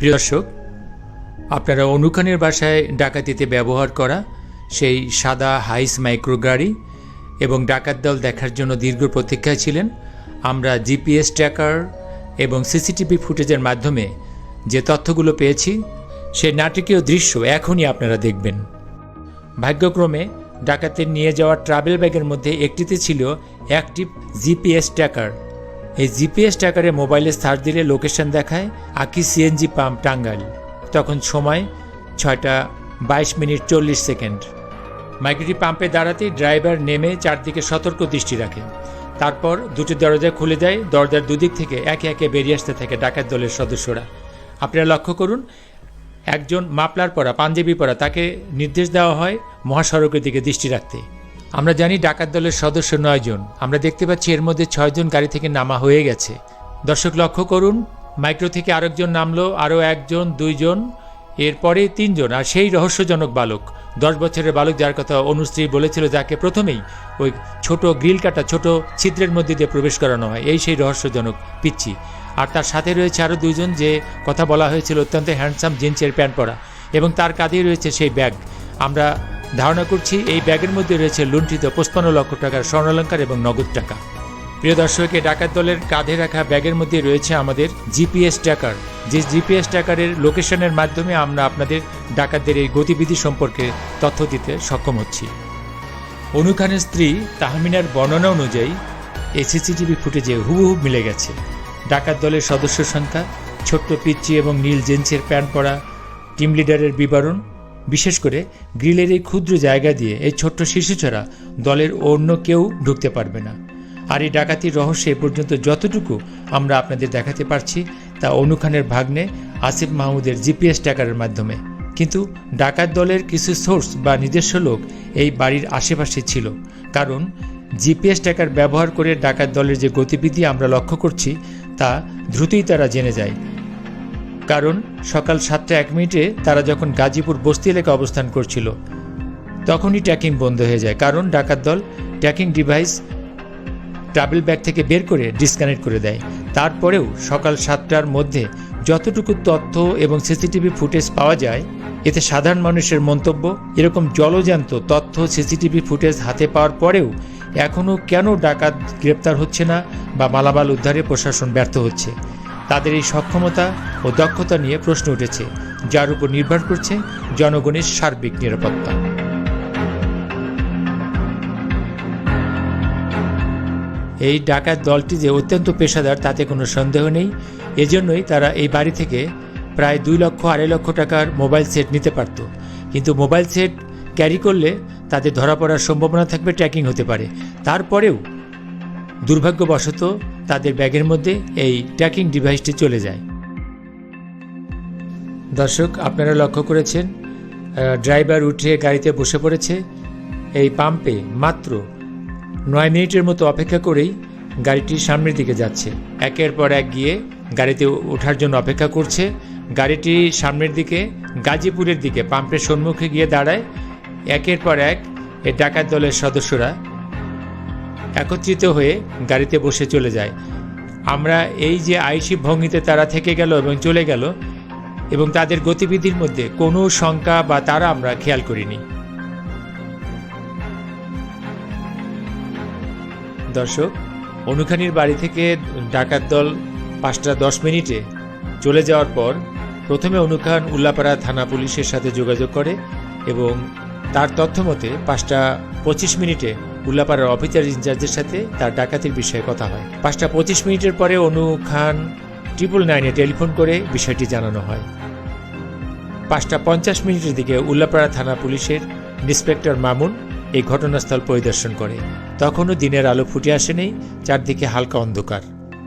প্রিয় দর্শক, আপনারা অনুখানের বাসায় ডাকাতিতে ব্যবহার করা সেই সাদা হাইস মাইক্রো গাড়ি এবং ডাকাত দল দেখার জন্য দীর্ঘ প্রতীক্ষায় ছিলেন। আমরা জিপিএস ট্র্যাকার এবং সিসিটিভি ফুটেজের মাধ্যমে যে তথ্যগুলো পেয়েছি, সে নাটকীয় দৃশ্য এখনই আপনারা দেখবেন। ভাগ্যক্রমে ডাকাতের নিয়ে যাওয়া ট্রাভেল ব্যাগের মধ্যে একটিতে ছিল অ্যাক্টিভ জিপিএস ট্র্যাকার। এই জিপিএস ট্র্যাকারে মোবাইলে সার্চ দিলে লোকেশন দেখায় আকি সিএনজি পাম্প টাঙ্গাইল। তখন সময় ছয়টা বাইশ মিনিট চল্লিশ সেকেন্ড। মাইক্রোটি পাম্পে দাঁড়াতেই ড্রাইভার নেমে চারদিকে সতর্ক দৃষ্টি রাখে। তারপর দুটি দরজা খুলে দেয়। দরজার দুদিক থেকে একে একে বেরিয়ে আসতে থাকে ডাকাত দলের সদস্যরা। আপনারা লক্ষ্য করুন, একজন মাপলার পরা, পাঞ্জাবি পরা, তাকে নির্দেশ দেওয়া হয় মহাসড়কের দিকে দৃষ্টি রাখতে। আমরা জানি ডাকাত দলের সদস্য নয়জন আমরা দেখতে পাচ্ছি এর মধ্যে ছয়জন গাড়ি থেকে নামা হয়ে গেছে। দর্শক, লক্ষ্য করুন, মাইক্রো থেকে আরেকজন নামলো, আরও একজন, দুইজন, এরপরে তিনজন, আর সেই রহস্যজনক বালক। দশ বছরের বালক যার কথা অনুশ্রী বলেছিল, যাকে প্রথমেই ওই ছোট গ্রিল কাটা, ছোট ছিদ্রের মধ্যে দিয়ে প্রবেশ করানো হয়, এই সেই রহস্যজনক পিচ্ছি আর তার সাথে রয়েছে আরও দুইজন যে কথা বলা হয়েছিল, অত্যন্ত হ্যান্ডসাম জিন্সের প্যান্ট পরা, এবং তার কাঁধেই রয়েছে সেই ব্যাগ। আমরা ধারণা করছি এই ব্যাগের মধ্যে রয়েছে লুণ্ঠিত পঁচপান্ন লক্ষ টাকার স্বর্ণালঙ্কার এবং নগদ টাকা। প্রিয় দর্শক ডাকাত দলের কাঁধে রাখা ব্যাগের মধ্যে রয়েছে আমাদের জিপিএস ট্র্যাকার। যে জিপিএস ট্র্যাকারের লোকেশনের মাধ্যমে আমরা আপনাদের ডাকাতদের এই গতিবিধি সম্পর্কে তথ্য দিতে সক্ষম হচ্ছি। অনু খানের স্ত্রী তাহমিনার বর্ণনা অনুযায়ী এই সিসিটিভি ফুটেজে হুবহু মিলে গেছে। ডাকাত দলের সদস্য সংখ্যা, ছোট্ট পিচ্চি এবং নীল জেন্সের প্যান্ট পরা, টিম লিডারের বিবরণ বিশেষ করে গ্রিলের এই ক্ষুদ্র জায়গা দিয়ে এই ছোট্ট শিশু ছাড়া দলের অন্য কেউ ঢুকতে পারবে না। আর এই ডাকাতির রহস্য এ পর্যন্ত যতটুকু আমরা আপনাদের দেখাতে পারছি, তা অনুখানের ভাগ্নে আসিফ মাহমুদের জিপিএস ট্যাকারের মাধ্যমে। কিন্তু ডাকাত দলের কিছু সোর্স বা নিজস্ব লোক এই বাড়ির আশেপাশে ছিল। কারণ জিপিএস ট্যাকার ব্যবহার করে ডাকাত দলের যে গতিবিধি আমরা লক্ষ্য করছি, তা দ্রুতই তারা জেনে যায়। কারণ সকাল সাতটা এক মিনিটে তারা যখন গাজীপুর বস্তি এলাকায় অবস্থান করছিল, তখনই ট্র্যাকিং বন্ধ হয়ে যায়। কারণ ডাকাত দল ট্র্যাকিং ডিভাইস ট্রাভেল ব্যাগ থেকে বের করে ডিসকানেক্ট করে দেয়। তারপরেও সকাল সাতটার মধ্যে যতটুকু তথ্য এবং সিসিটিভি ফুটেজ পাওয়া যায়, এতে সাধারণ মানুষের মন্তব্য, এরকম জলজান্ত তথ্য সিসিটিভি ফুটেজ হাতে পাওয়ার পরেও এখনও কেন ডাকাত গ্রেপ্তার হচ্ছে না বা মালামাল উদ্ধারে প্রশাসন ব্যর্থ হচ্ছে? তাদের এই সক্ষমতা ও দক্ষতা নিয়ে প্রশ্ন উঠেছে, যার উপর নির্ভর করছে জনগণের সার্বিক নিরাপত্তা। এই ডাকাত দলটি যে অত্যন্ত পেশাদার, তাতে কোনো সন্দেহ নেই। এজন্যই তারা এই বাড়ি থেকে প্রায় দুই লক্ষ আড়াই লক্ষ টাকার মোবাইল সেট নিতে পারত। কিন্তু মোবাইল সেট ক্যারি করলে তাদের ধরা পড়ার সম্ভাবনা থাকবে, ট্র্যাকিং হতে পারে। তারপরেও দুর্ভাগ্যবশত তাদের ব্যাগের মধ্যে এই ট্র্যাকিং ডিভাইসটি চলে যায়। দর্শক, আপনারা লক্ষ্য করেছেন ড্রাইভার উঠে গাড়িতে বসে পড়েছে। এই পাম্পে মাত্র নয় মিনিটের মতো অপেক্ষা করেই গাড়িটি সামনের দিকে যাচ্ছে। একের পর এক গিয়ে গাড়িতে ওঠার জন্য অপেক্ষা করছে। গাড়িটি সামনের দিকে, গাজীপুরের দিকে পাম্পের সম্মুখে গিয়ে দাঁড়ায়। একের পর এক এই ডাকাত দলের সদস্যরা একত্রিত হয়ে গাড়িতে বসে চলে যায়। আমরা এই যে আইসি ভঙ্গিতে তারা থেকে গেল এবং চলে গেল এবং তাদের গতিবিধির মধ্যে কোনো শঙ্কা বা তারা আমরা খেয়াল করিনি। দর্শক, অনুখানির বাড়ি থেকে ডাকাত দল পাঁচটা দশ মিনিটে চলে যাওয়ার পর প্রথমে অনুখান উল্লাপাড়া থানা পুলিশের সাথে যোগাযোগ করে এবং তার তথ্য মতে পাঁচটা পঁচিশ মিনিটে উল্লাপাড়ার অফিসার ইনচার্জের সাথে তার ডাকাতির বিষয়ে কথা হয়। পাঁচটা পঁচিশ মিনিটের পরে অনু খান ট্রিপল নাইনে টেলিফোন করে বিষয়টি জানানো হয়। পাঁচটা পঞ্চাশ মিনিটের দিকে উল্লাপাড়া থানা পুলিশের ইন্সপেক্টর মামুন এই ঘটনাস্থল পরিদর্শন করে। তখনও দিনের আলো ফুটে আসেনি চারদিকে হালকা অন্ধকার।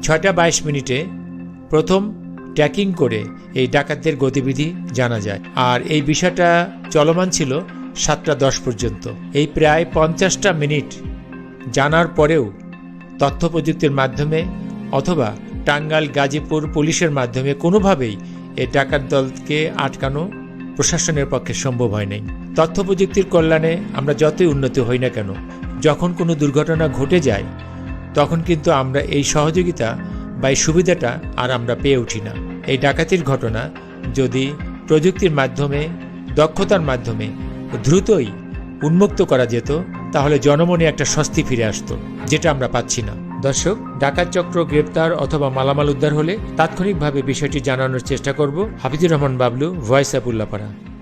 ছয়টা বাইশ মিনিটে প্রথম ট্র্যাকিং করে এই ডাকাতদের গতিবিধি জানা যায়। আর এই বিষয়টা চলমান ছিল সাতটা দশ পর্যন্ত। এই প্রায় পঞ্চাশটা মিনিট জানার পরেও তথ্য প্রযুক্তির মাধ্যমে অথবা টাঙ্গাইল গাজীপুর পুলিশের মাধ্যমে কোনোভাবেই এই ডাকাত দলকে আটকানো প্রশাসনের পক্ষে সম্ভব হয় নাই। তথ্য প্রযুক্তির কল্যাণে আমরা যতই উন্নতি হই না কেন, যখন কোনো দুর্ঘটনা ঘটে যায়, তখন কিন্তু আমরা এই সহযোগিতা বা এই সুবিধাটা আর আমরা পেয়ে উঠি না। এই ডাকাতির ঘটনা যদি প্রযুক্তির মাধ্যমে, দক্ষতার মাধ্যমে দ্রুতই উন্মুক্ত করা যেত, তাহলে জনমনে একটা স্বস্তি ফিরে আসতো, যেটা আমরা পাচ্ছি না। দর্শক, ডাকাত চক্র গ্রেপ্তার অথবা মালামাল উদ্ধার হলে তাৎক্ষণিকভাবে বিষয়টি জানানোর চেষ্টা করব হাফিজুর রহমান বাবলু, ভয়েস অ্যাপ উল্লাপাড়া।